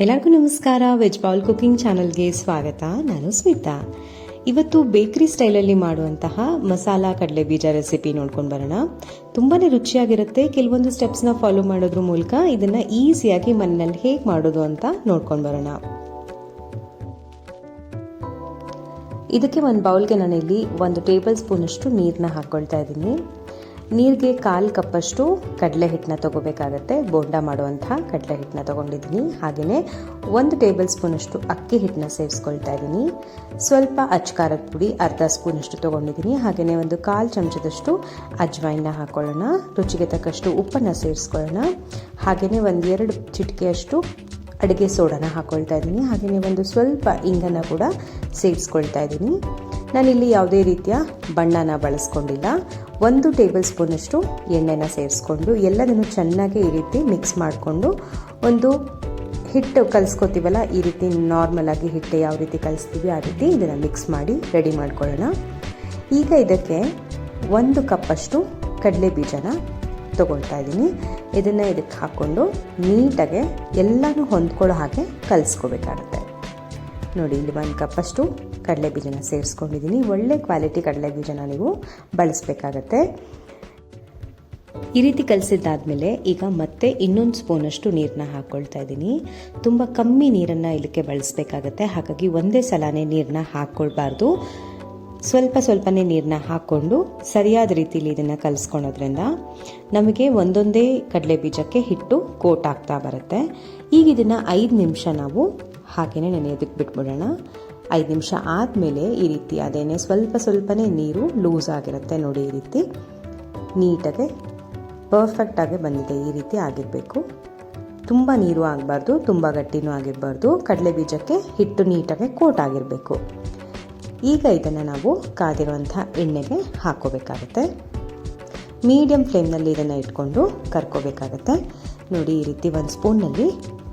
ಎಲ್ಲರಿಗೂ ನಮಸ್ಕಾರ. Veg bowl cooking ಚಾನಲ್ಗೆ ಸ್ವಾಗತ. ನಾನು ಸ್ಮಿತಾ. ಇವತ್ತು ಬೇಕರಿ ಸ್ಟೈಲಲ್ಲಿ ಮಾಡುವಂತಹ ಮಸಾಲಾ ಕಡಲೆ ಬೀಜ ರೆಸಿಪಿ ನೋಡ್ಕೊಂಡು ಬರೋಣ. ತುಂಬಾ ರುಚಿಯಾಗಿರುತ್ತೆ. ಕೆಲವೊಂದು ಸ್ಟೆಪ್ಸ್ನ ಫಾಲೋ ಮಾಡೋದ್ರ ಮೂಲಕ ಇದನ್ನು ಈಸಿಯಾಗಿ ಮನೆಯಲ್ಲಿ ಹೇಗೆ ಮಾಡೋದು ಅಂತ ನೋಡ್ಕೊಂಡು ಬರೋಣ. ಇದಕ್ಕೆ ಒಂದು ಬೌಲ್ಗೆ ನಾನಿಲ್ಲಿ ಒಂದು ಟೇಬಲ್ ಸ್ಪೂನಷ್ಟು ನೀರನ್ನ ಹಾಕ್ಕೊಳ್ತಾ ಇದ್ದೀನಿ. ನೀರಿಗೆ ಕಾಲು ಕಪ್ಪಷ್ಟು ಕಡಲೆ ಹಿಟ್ಟನ್ನ ತೊಗೋಬೇಕಾಗತ್ತೆ. ಬೋಂಡ ಮಾಡುವಂಥ ಕಡಲೆ ಹಿಟ್ಟನ್ನ ತೊಗೊಂಡಿದ್ದೀನಿ. ಹಾಗೆಯೇ ಒಂದು ಟೇಬಲ್ ಸ್ಪೂನಷ್ಟು ಅಕ್ಕಿ ಹಿಟ್ಟನ್ನ ಸೇರಿಸ್ಕೊಳ್ತಾ ಇದ್ದೀನಿ. ಸ್ವಲ್ಪ ಅಚ್ಕಾರದ ಪುಡಿ ಅರ್ಧ ಸ್ಪೂನಷ್ಟು ತೊಗೊಂಡಿದ್ದೀನಿ. ಹಾಗೆಯೇ ಒಂದು ಕಾಲು ಚಮಚದಷ್ಟು ಅಜ್ವಾಯಿನ ಹಾಕೊಳ್ಳೋಣ. ರುಚಿಗೆ ತಕ್ಕಷ್ಟು ಉಪ್ಪನ್ನು ಸೇರಿಸ್ಕೊಳ್ಳೋಣ ಹಾಗೆಯೇ ಒಂದು ಎರಡು ಚಿಟಿಕೆಯಷ್ಟು ಅಡುಗೆ ಸೋಡಾನ ಹಾಕ್ಕೊಳ್ತಾ ಇದ್ದೀನಿ. ಹಾಗೆಯೇ ಒಂದು ಸ್ವಲ್ಪ ಇಂಗನ್ನು ಕೂಡ ಸೇರಿಸ್ಕೊಳ್ತಾ ಇದ್ದೀನಿ. ನಾನಿಲ್ಲಿ ಯಾವುದೇ ರೀತಿಯ ಬಣ್ಣನ ಬಳಸ್ಕೊಂಡಿಲ್ಲ. ಒಂದು ಟೇಬಲ್ ಸ್ಪೂನಷ್ಟು ಎಣ್ಣೆನ ಸೇರಿಸ್ಕೊಂಡು ಎಲ್ಲದನ್ನು ಚೆನ್ನಾಗಿ ಈ ರೀತಿ ಮಿಕ್ಸ್ ಮಾಡಿಕೊಂಡು ಒಂದು ಹಿಟ್ಟು ಕಲಿಸ್ಕೊತೀವಲ್ಲ, ಈ ರೀತಿ ನಾರ್ಮಲಾಗಿ ಹಿಟ್ಟು ಯಾವ ರೀತಿ ಕಲಿಸ್ತೀವಿ ಆ ರೀತಿ ಇದನ್ನು ಮಿಕ್ಸ್ ಮಾಡಿ ರೆಡಿ ಮಾಡ್ಕೊಳ್ಳೋಣ. ಈಗ ಇದಕ್ಕೆ ಒಂದು ಕಪ್ಪಷ್ಟು ಕಡಲೆ ಬೀಜನ ತೊಗೊಳ್ತಾ ಇದ್ದೀನಿ. ಇದನ್ನು ಇದಕ್ಕೆ ಹಾಕ್ಕೊಂಡು ನೀಟಾಗಿ ಎಲ್ಲನೂ ಹೊಂದ್ಕೊಳ್ಳೋ ಹಾಗೆ ಕಲಿಸ್ಕೋಬೇಕಾಗತ್ತೆ. ನೋಡಿ, ಇಲ್ಲಿ ಒಂದು ಕಪ್ಪಷ್ಟು ಕಡಲೆ ಬೀಜನ ಸೇರಿಸ್ಕೊಂಡಿದ್ದೀನಿ. ಒಳ್ಳೆ ಕ್ವಾಲಿಟಿ ಕಡಲೆ ಬೀಜನ ನೀವು ಬಳಸಬೇಕಾಗತ್ತೆ. ಈ ರೀತಿ ಕಲಸಿದ್ದಾದಮೇಲೆ ಈಗ ಮತ್ತೆ ಇನ್ನೊಂದು ಸ್ಪೂನಷ್ಟು ನೀರನ್ನ ಹಾಕ್ಕೊಳ್ತಾ ಇದ್ದೀನಿ. ತುಂಬ ಕಮ್ಮಿ ನೀರನ್ನು ಇದಕ್ಕೆ ಬಳಸಬೇಕಾಗತ್ತೆ. ಹಾಗಾಗಿ ಒಂದೇ ಸಲನೇ ನೀರನ್ನ ಹಾಕ್ಕೊಳ್ಬಾರ್ದು ಸ್ವಲ್ಪ ಸ್ವಲ್ಪನೇ ನೀರನ್ನ ಹಾಕ್ಕೊಂಡು ಸರಿಯಾದ ರೀತಿಯಲ್ಲಿ ಇದನ್ನು ಕಲಿಸ್ಕೊಳೋದ್ರಿಂದ ನಮಗೆ ಒಂದೊಂದೇ ಕಡಲೆ ಬೀಜಕ್ಕೆ ಹಿಟ್ಟು ಕೋಟ್ ಆಗ್ತಾ ಬರುತ್ತೆ. ಈಗ ಇದನ್ನು ಐದು ನಿಮಿಷ ನಾವು ಹಾಗೆಯೇ ನೆನೆಯೋದಕ್ಕೆ ಬಿಟ್ಬಿಡೋಣ. ಐದು ನಿಮಿಷ ಆದಮೇಲೆ ಈ ರೀತಿ ಅದೇನೆ ಸ್ವಲ್ಪ ಸ್ವಲ್ಪನೇ ನೀರು ಲೂಸ್ ಆಗಿರುತ್ತೆ ನೋಡಿ ಈ ರೀತಿ. ನೀಟಾಗೆ ಪರ್ಫೆಕ್ಟಾಗಿ ಬಂದಿದೆ ಈ ರೀತಿ ಆಗಿರಬೇಕು. ತುಂಬ ನೀರು ಆಗಬಾರ್ದು, ತುಂಬ ಗಟ್ಟಿನೂ ಆಗಿರಬಾರ್ದು. ಕಡಲೆ ಬೀಜಕ್ಕೆ ಹಿಟ್ಟು ನೀಟಾಗಿ ಕೋಟ್ ಆಗಿರಬೇಕು. ಈಗ ಇದನ್ನು ನಾವು ಕಾದಿರುವಂಥ ಎಣ್ಣೆಗೆ ಹಾಕೋಬೇಕಾಗತ್ತೆ. ಮೀಡಿಯಂ ಫ್ಲೇಮ್ನಲ್ಲಿ ಇದನ್ನು ಇಟ್ಕೊಂಡು ಕರ್ಕೋಬೇಕಾಗತ್ತೆ. ನೋಡಿ ಈ ರೀತಿ ಒಂದು ಸ್ಪೂನ್ನಲ್ಲಿ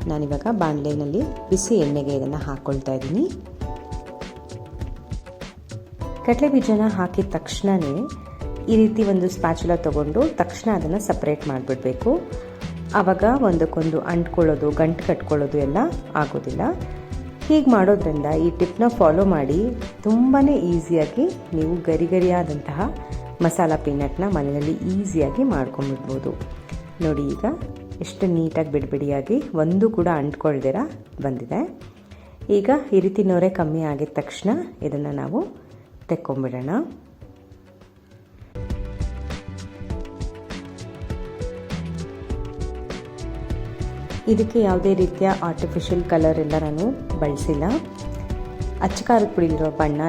ನಾನಿವಾಗ ಬಾಣಲೆನಲ್ಲಿ ಬಿಸಿ ಎಣ್ಣೆಗೆ ಇದನ್ನು ಹಾಕ್ಕೊಳ್ತಾ ಇದ್ದೀನಿ. ಕಡಲೆ ಬೀಜನ ಹಾಕಿದ ತಕ್ಷಣವೇ ಈ ರೀತಿ ಒಂದು ಸ್ಪ್ಯಾಚುಲ ತೊಗೊಂಡು ತಕ್ಷಣ ಅದನ್ನು ಸಪ್ರೇಟ್ ಮಾಡಿಬಿಡ್ಬೇಕು. ಆವಾಗ ಒಂದಕ್ಕೊಂದು ಅಂಟ್ಕೊಳ್ಳೋದು, ಗಂಟು ಕಟ್ಕೊಳ್ಳೋದು ಎಲ್ಲ ಆಗೋದಿಲ್ಲ. ಹೀಗೆ ಮಾಡೋದ್ರಿಂದ ಈ ಟಿಪ್ನ ಫಾಲೋ ಮಾಡಿ ತುಂಬಾ ಈಸಿಯಾಗಿ ನೀವು ಗರಿ ಗರಿಯಾದಂತಹ ಮಸಾಲ ಪೀನಟ್ನ ಮನೆಯಲ್ಲಿ ಈಸಿಯಾಗಿ ಮಾಡ್ಕೊಂಬಿಡ್ಬೋದು. ನೋಡಿ ಈಗ ಎಷ್ಟು ನೀಟಾಗಿ ಬಿಡಿಬಿಡಿಯಾಗಿ ಒಂದು ಕೂಡ ಅಂಟ್ಕೊಳ್ದಿರ ಬಂದಿದೆ. ಈಗ ಈ ರೀತಿ ನೋರೆ ಕಮ್ಮಿ ಆಗಿದ ತಕ್ಷಣ ಇದನ್ನು ನಾವು ತೆಕ್ಕೊಂಬಿಡೋಣ. ಇದಕ್ಕೆ ಯಾವುದೇ ರೀತಿಯ ಆರ್ಟಿಫಿಷಿಯಲ್ ಕಲರ್ ಎಲ್ಲ ನಾನು ಬಳಸಿಲ್ಲ. ಅಚ್ಚಕಾರದ ಪುಡಿಲಿರೋ ಬಣ್ಣ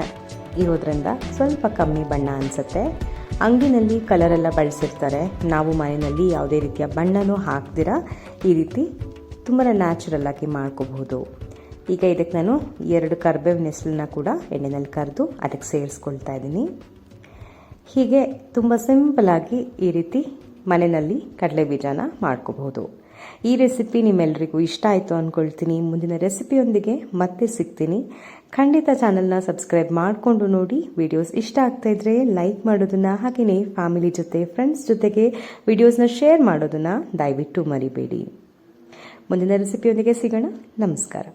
ಇರೋದ್ರಿಂದ ಸ್ವಲ್ಪ ಕಮ್ಮಿ ಬಣ್ಣ ಅನಿಸುತ್ತೆ. ಕಲರ್ ಕಲರೆಲ್ಲ ಬಳಸಿರ್ತಾರೆ. ನಾವು ಮನೆಯಲ್ಲಿ ಯಾವುದೇ ರೀತಿಯ ಬಣ್ಣನೂ ಹಾಕ್ದಿರ ಈ ರೀತಿ ತುಂಬಾ ನ್ಯಾಚುರಲ್ ಆಗಿ ಮಾಡ್ಕೋಬಹುದು. ಈಗ ಇದಕ್ಕೆ ನಾನು ಎರಡು ಕರ್ಬೇವಿನ ಹೆಸಲನ್ನ ಕೂಡ ಎಣ್ಣೆನಲ್ಲಿ ಕರೆದು ಅದಕ್ಕೆ ಸೇರಿಸ್ಕೊಳ್ತಾ ಇದ್ದೀನಿ. ಹೀಗೆ ತುಂಬ ಸಿಂಪಲಾಗಿ ಈ ರೀತಿ ಮನೆಯಲ್ಲಿ ಕಡಲೆ ಬೀಜನ ಮಾಡ್ಕೋಬಹುದು. ಈ ರೆಸಿಪಿ ನಿಮ್ಮೆಲ್ಲರಿಗೂ ಇಷ್ಟ ಆಯಿತು ಅಂದ್ಕೊಳ್ತೀನಿ ಮುಂದಿನ ರೆಸಿಪಿಯೊಂದಿಗೆ ಮತ್ತೆ ಸಿಗ್ತೀನಿ. ಖಂಡಿತ ಚಾನಲ್ನ ಸಬ್ಸ್ಕ್ರೈಬ್ ಮಾಡಿಕೊಂಡು ನೋಡಿ. ವಿಡಿಯೋಸ್ ಇಷ್ಟ ಆಗ್ತಾ ಇದ್ರೆ ಲೈಕ್ ಮಾಡೋದನ್ನ ಹಾಗೆಯೇ ಫ್ಯಾಮಿಲಿ ಜೊತೆ, ಫ್ರೆಂಡ್ಸ್ ಜೊತೆಗೆ ವಿಡಿಯೋಸ್ನ ಶೇರ್ ಮಾಡೋದನ್ನು ದಯವಿಟ್ಟು ಮರಿಬೇಡಿ. ಮುಂದಿನ ರೆಸಿಪಿಯೊಂದಿಗೆ ಸಿಗೋಣ. ನಮಸ್ಕಾರ.